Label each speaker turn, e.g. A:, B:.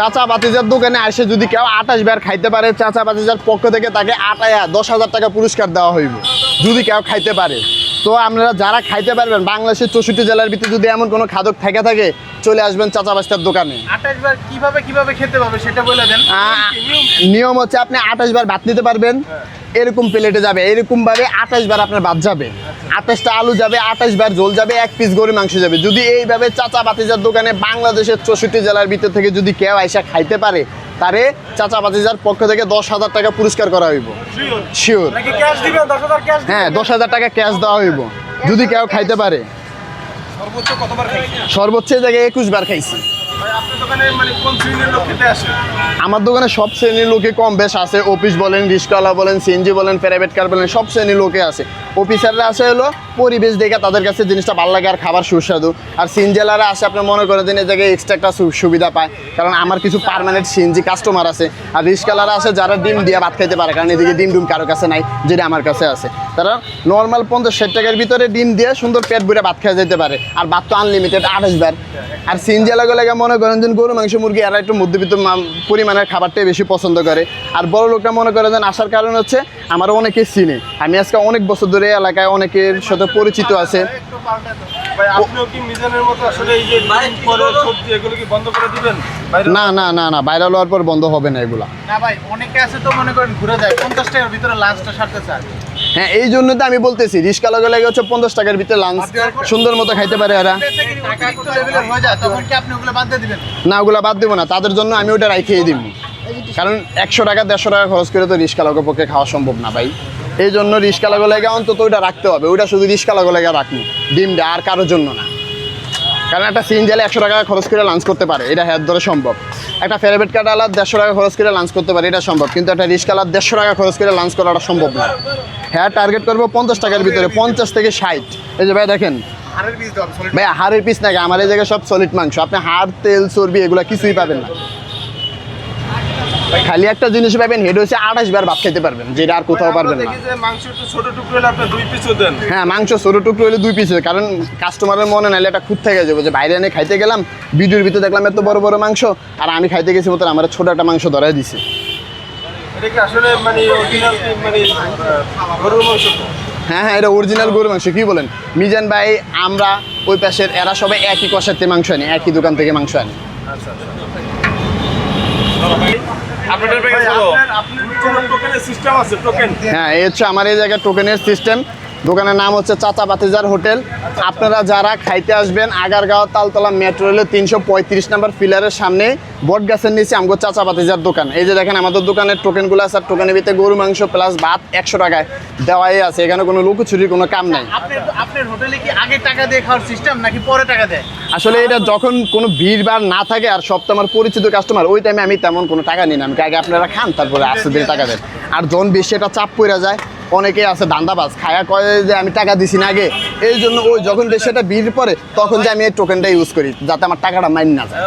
A: চাচা বাতিজার দোকানে আসে যদি কেউ আঠাশ বার খাইতে পারে, চাচা বাতিজার পক্ষ থেকে তাকে আটায়া দশ হাজার টাকা পুরস্কার দেওয়া হইব। যদি কেউ খাইতে পারে। তো আপনারা যারা খাইতে পারবেন বাংলাদেশের চৌষট্টি জেলার ভিতরে যদি এমন কোনো খাদক থেকে থাকে চলে আসবেন চাচা বাস্তার দোকানে।
B: আঠাশ বার কীভাবে কীভাবে খেতে হবে সেটা বলে দেন।
A: নিয়ম হচ্ছে আপনি আঠাশ বার ভাত নিতে পারবেন এরকম প্লেটে যাবে এরকম ভাবে আঠাশ বার আপনার ভাত যাবে। আঠাশটা আলু যাবে আঠাশ বার ঝোল যাবে এক পিস গরু মাংস যাবে। যদি এইভাবে চাচা বাতিজার দোকানে বাংলাদেশের চৌষট্টি জেলার ভিতর থেকে যদি কেউ আইসা খাইতে পারে তারে চাচা যার পক্ষ থেকে দশ হাজার টাকা পুরস্কার করা হইব। শিওর হ্যাঁ দশ হাজার টাকা ক্যাশ দেওয়া হইব। যদি কেউ খাইতে পারে।
B: সর্বোচ্চ কতবার
A: সর্বোচ্চ জায়গায় একুশ বার খাইছি।
B: আপনার মানে আসে?
A: আমার দোকানে সব শ্রেণির লোকে কম বেশ আছে অফিস বলেন রিস্কওয়ালা বলেন সিএনজি বলেন প্রাইভেট কার বলেন, সব শ্রেণির লোকে আছে অফিসাররা আসে হলো পরিবেশ দেখে তাদের কাছে জিনিসটা ভালো লাগে আর খাবার সুস্বাদু। আর সিনজেলারা আসে আপনি মনে করেন যে এই জায়গায় এক্সট্রা একটা সুবিধা পায়। কারণ আমার কিছু পার্মানেন্ট সিএনজি কাস্টমার আছে। আর রিস্কওয়ালারা আছে যারা ডিম দিয়ে ভাত খাইতে পারে, কারণ এদিকে ডিম ডুম কারও কাছে নাই, যেটা আমার কাছে আছে। তারা নর্মাল পঞ্চাশ ষাট টাকার ভিতরে ডিম দিয়ে সুন্দর পেট ভরে ভাত খাওয়া যেতে পারে। আর ভাত তো আনলিমিটেড আঠাশ বার। আর সিনজেলাগুলো লাগে মনে করেন যে গরু মাংস মুরগি এরা একটু মধ্যবিত্ত পরিমাণের খাবারটাই বেশি পছন্দ করে। আর বড় লোকটা মনে করে যেন আসার কারণ হচ্ছে আমার অনেকে চিনে। আমি আজকে অনেক বছর ধরে এলাকায় অনেকের সাথে পরিচিত আছে।
B: একটু পাল্টে দেন। ভাই আপনিও কি মিজানের মতো আসলে এই যে ডিম, পরে সবজি এগুলো কি বন্ধ করে দিবেন? বাইরে
A: না না না না বাইরে হওয়ার পর বন্ধ হবে না এগুলা।
B: না ভাই অনেকে আছে তো মনে করেন ঘুরে যায়। পঞ্চাশ টাকার ভিতরে লাঞ্চটা সারতে চায়।
A: হ্যাঁ এই জন্য তো আমি বলতেছি রিস্কা লগে লাগে হচ্ছে পঞ্চাশ টাকার ভিতরে লাঞ্চ সুন্দর মতো খাইতে পারে
B: ওরা। আপনি ওগুলো বাদ
A: না দেবো না তাদের জন্য আমি ওটা রাখিয়ে দিব। কারণ একশো টাকা দেড়শো টাকা খরচ করে তো রিস্কা লগের পক্ষে খাওয়া সম্ভব না ভাই। এই জন্য রিস্কা লাগো লাগে অন্তত ওইটা রাখতে হবে ওইটা শুধু রিস্কা লাগো লেগে রাখব। ডিমটা আর কারোর জন্য না। কারণ একটা সিন জেলে একশো টাকা খরচ করে লাঞ্চ করতে পারে এটা হ্যাঁ ধরে সম্ভব। একটা ফেরভেট কার্ড আলাদা দেড়শো টাকা খরচ করে লাঞ্চ করতে পারে এটা সম্ভব। কিন্তু একটা রিস্ক আলাদা দেড়শো টাকা খরচ করে লাঞ্চ করাটা সম্ভব না। হ্যাঁ টার্গেট করব পঞ্চাশ টাকার ভিতরে পঞ্চাশ থেকে ষাট। এই যে ভাই দেখেন। ভাই হাড়ের পিস নাকি আমার এই জায়গায় সব সলিড মাংস। আপনি হাড় তেল চর্বি এগুলো কিছুই পাবেন না। খালি একটা জিনিস পাবেন হেড হচ্ছে আঠাশ বার ভাত খেতে পারবেন যেটা আর কোথাও পারবেন
B: আমরা
A: না।
B: মাংস ছোট টুকরো হলে আপনি দুই পিসও দেন।
A: হ্যাঁ মাংস ছোটো টুকরো হলে দুই পিস কারণ কাস্টমারের মনে নাইলে এটা খুঁত থেকে যাবে যে বাইরে এনে খাইতে গেলাম ভিডিওর ভিতরে দেখলাম এত বড় বড় মাংস আর আমি খাইতে গেছি মতো আমার ছোট একটা মাংস ধরাই দিছে।
B: মানে মানে?
A: হ্যাঁ হ্যাঁ এটা অরিজিনাল গরু মাংস কি বলেন? মিজান ভাই আমরা ওই পাশের এরা সবাই একই কষাতে মাংস আনি একই দোকান থেকে মাংস আনি।
B: আপনাদের ভাই, আপনার- হলো আপনাদের টোকেনের সিস্টেম আছে টোকেন
A: হ্যাঁ এই হচ্ছে আমার এই জায়গায় টোকেনের সিস্টেম দোকানের নাম হচ্ছে চাচা বাতিজার হোটেল। আপনারা যারা খাইতে আসবেন আগারগাঁও তালতলা মেট্রো রেলের তিনশো পঁয়ত্রিশ নাম্বার পিলারের সামনে বট গাছের নিচে আমগো চাচা বাতিজার দোকান। এই যে দেখেন আমাদের দোকানের টোকেনগুলো আছে আর টোকেনের ভিতরে গরু মাংস প্লাস ভাত একশো টাকায় দেওয়াই আছে। এখানে কোনো লুকোচুরির কোনো কাম নাই।
B: আপনার আপনার হোটেলে কি আগে টাকা দিয়ে খাওয়ার সিস্টেম নাকি পরে টাকা দেয়?
A: আসলে এটা যখন কোনো ভিড় ভাড় না থাকে আর সব তো আমার পরিচিত কাস্টমার ওই টাইমে আমি তেমন কোনো টাকা নিই না। আমি আগে আপনারা খান তারপরে আস্তে ধীরে টাকা দেন। আর জন বেশি এটা চাপ পড়ে যায় অনেকে আছে দান্দাবাজ, খায়া কয় যে আমি টাকা দিছি না আগে। এই জন্য ওই যখন সেটা বিল পরে তখন যে আমি এই টোকেনটা ইউজ করি, যাতে আমার টাকাটা মাইন না যায়।